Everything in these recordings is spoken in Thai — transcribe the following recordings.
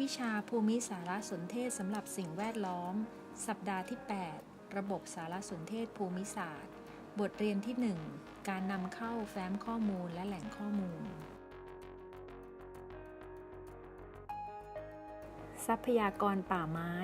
วิชาภูมิสารสนเทศสำหรับสิ่งแวดล้อม สัปดาห์ที่ 8 ระบบสารสนเทศภูมิศาสตร์ บทเรียนที่ 1 การนำเข้าแฟ้มข้อมูลและแหล่งข้อมูล ทรัพยากรป่าไม้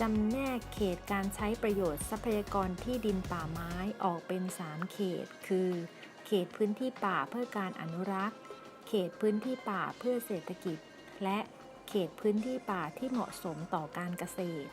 จำแนกเขตการใช้ประโยชน์ทรัพยากรที่ดินป่าไม้ออกเป็น 3 เขต คือ เขตพื้นที่ป่าเพื่อการอนุรักษ์ เขตพื้นที่ป่าเพื่อเศรษฐกิจ และเขตพื้นที่ป่าที่เหมาะสมต่อการเกษตร